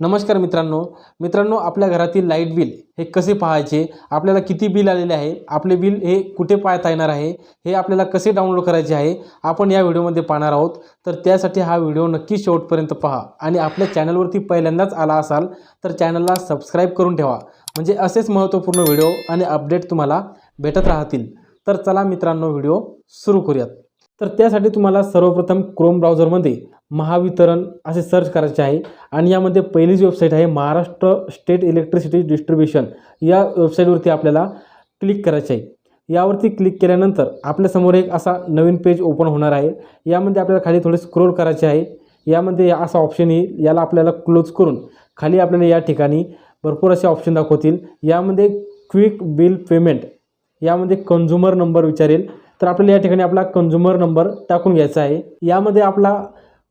नमस्कार मित्रांनो. मित्रांनो आपल्या घरातील लाइट बिल हे कसे पाहायचे? आपल्याला किती बिल आलेले आहे? आपले बिल हे कुठे पाहता येणार आहे? हे आपल्याला कसे डाउनलोड करायचे आहे? आपण या व्हिडिओमध्ये पाहणार आहोत. तर त्यासाठी हा व्हिडिओ नक्की शेवटपर्यंत पहा. आणि आपल्या चॅनलवरती पहिल्यांदाच आला असाल तर चॅनलला सबस्क्राईब करून ठेवा. म्हणजे असेच महत्त्वपूर्ण व्हिडिओ आणि अपडेट तुम्हाला भेटत राहतील. तर चला मित्रांनो व्हिडिओ सुरू करूयात. तर त्यासाठी तुम्हाला सर्वप्रथम क्रोम ब्राउझरमध्ये महावितरण असे सर्च करायचे आहे. आणि यामध्ये पहिलीच वेबसाईट आहे महाराष्ट्र स्टेट इलेक्ट्रिसिटी डिस्ट्रीब्युशन या वेबसाईटवरती आपल्याला क्लिक करायचे आहे. यावरती क्लिक केल्यानंतर आपल्यासमोर एक असा नवीन पेज ओपन होणार आहे. यामध्ये आपल्याला खाली थोडे स्क्रोल करायचे आहे. यामध्ये असा ऑप्शन येईल. याला आपल्याला क्लोज करून खाली आपल्याला या ठिकाणी भरपूर असे ऑप्शन दाखवतील. यामध्ये क्विक बिल पेमेंट यामध्ये कन्झ्युमर नंबर विचारेल. तर आपल्याला या ठिकाणी आपला कन्झ्युमर नंबर टाकून घ्यायचा आहे. यामध्ये आपला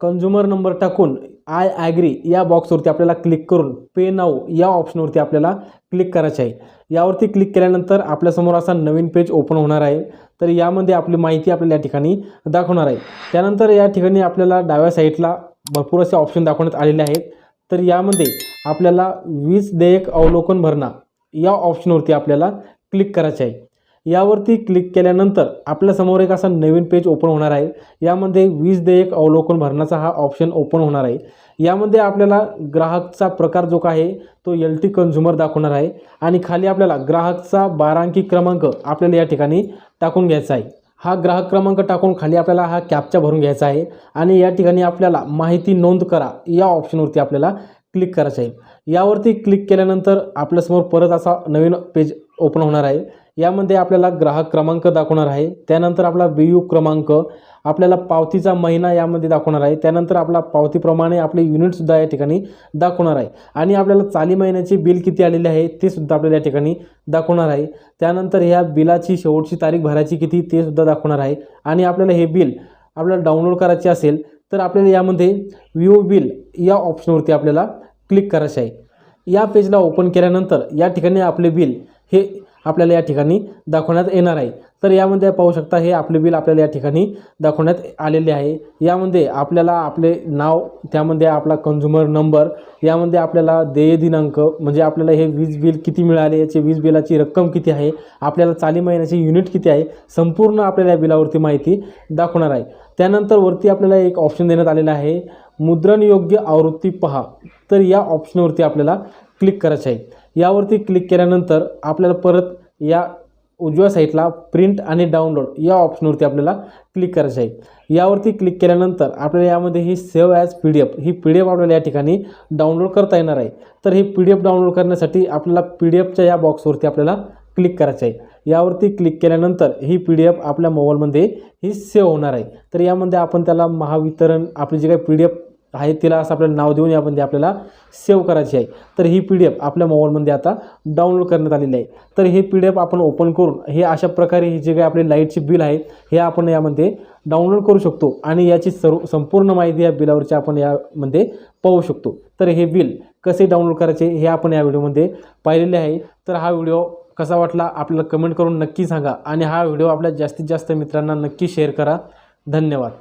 कंझ्युमर नंबर टाकून आय ॲग्री या बॉक्सवरती आपल्याला क्लिक करून पे नाऊ या ऑप्शनवरती आपल्याला क्लिक करायचे आहे. यावरती क्लिक केल्यानंतर आपल्यासमोर असा नवीन पेज ओपन होणार आहे. तर यामध्ये आपली माहिती आपल्याला या ठिकाणी दाखवणार आहे. त्यानंतर या ठिकाणी आपल्याला डाव्या साईडला भरपूर असे ऑप्शन दाखवण्यात आलेले आहेत. तर यामध्ये आपल्याला वीज देयक अवलोकन भरणा या ऑप्शनवरती आपल्याला क्लिक करायचे आहे. यावरती क्लिक केल्यानंतर आपल्यासमोर एक असा नवीन पेज ओपन होणार आहे. यामध्ये वीज देयक अवलोकन भरण्याचा हा ऑप्शन ओपन होणार आहे. यामध्ये आपल्याला ग्राहकचा प्रकार जो काय आहे तो एल टी कन्झ्युमर दाखवणार आहे. आणि खाली आपल्याला ग्राहकचा बारांकी क्रमांक आपल्याला या ठिकाणी टाकून घ्यायचा आहे. हा ग्राहक क्रमांक टाकून खाली आपल्याला हा कॅपचा भरून घ्यायचा आहे. आणि या ठिकाणी आपल्याला माहिती नोंद करा या ऑप्शनवरती आपल्याला क्लिक करायचं आहे. यावरती क्लिक केल्यानंतर आपल्यासमोर परत असा नवीन पेज ओपन होणार आहे. यामध्ये आपल्याला ग्राहक क्रमांक दाखवणार आहे. त्यानंतर आपला बी यू क्रमांक आपल्याला पावतीचा महिना यामध्ये दाखवणार आहे. त्यानंतर आपला पावतीप्रमाणे आपले युनिटसुद्धा या ठिकाणी दाखवणार आहे. आणि आपल्याला चाली महिन्याचे बिल किती आलेले आहे ते सुद्धा आपल्याला या ठिकाणी दाखवणार आहे. त्यानंतर ह्या बिलाची शेवटची तारीख भरायची किती ते सुद्धा दाखवणार आहे. आणि आपल्याला हे बिल आपल्याला डाउनलोड करायचे असेल तर आपल्याला यामध्ये व्यू बिल या ऑप्शनवरती आपल्याला क्लिक करायचे आहे. या पेजला ओपन केल्यानंतर या ठिकाणी आपले बिल हे आपल्याला या ठिकाणी दाखवण्यात येणार आहे. तर यामध्ये पाहू शकता हे आपले बिल आपल्याला या ठिकाणी दाखवण्यात आलेले आहे. यामध्ये आपल्याला आपले नाव त्यामध्ये आपला कन्झ्युमर नंबर यामध्ये आपल्याला देय दिनांक म्हणजे आपल्याला हे वीज बिल किती मिळाले याचे वीज बिलाची रक्कम किती आहे आपल्याला चाली महिन्याची युनिट किती आहे संपूर्ण आपल्याला या बिलावरती माहिती दाखवणार आहे. त्यानंतर वरती आपल्याला एक ऑप्शन देण्यात आलेला आहे. मुद्रणयोग्य आवृत्ती पहा. तर या ऑप्शनवरती आपल्याला क्लिक करायचं आहे. यावरती क्लिक केल्यानंतर आपल्याला परत या उजव्या साईटला प्रिंट आणि डाउनलोड या ऑप्शनवरती आपल्याला क्लिक करायचं आहे. यावरती क्लिक केल्यानंतर आपल्याला यामध्ये ही save as P D F ही पी डी एफ आपल्याला या ठिकाणी डाउनलोड करता येणार आहे. तर ही पी डी एफ डाउनलोड करण्यासाठी आपल्याला पी डी एफच्या या बॉक्सवरती आपल्याला क्लिक करायचं आहे. यावरती क्लिक केल्यानंतर ही पी डी एफ आपल्या मोबाईलमध्ये ही सेव्ह होणार आहे. तर यामध्ये आपण त्याला महावितरण आपली जी काही पी डी एफ आहे तिला असं आपल्याला नाव देऊन यामध्ये आपल्याला सेव्ह करायची आहे. तर ही पी डी एफ आपल्या मोबाईलमध्ये आता डाउनलोड करण्यात आलेली आहे. तर हे पी डी एफ आपण ओपन करून हे अशा प्रकारे ही जे काही आपले लाईटचे बिल आहे हे आपण यामध्ये डाउनलोड करू शकतो आणि याची सर्व संपूर्ण माहिती या बिलावरची आपण यामध्ये पाहू शकतो. तर हे बिल कसे डाउनलोड करायचे हे आपण या व्हिडिओमध्ये पाहिलेले आहे. तर हा व्हिडिओ कसा वाटला आपल्याला कमेंट करून नक्की सांगा आणि हा व्हिडिओ आपल्या जास्तीत जास्त मित्रांना नक्की शेअर करा. धन्यवाद.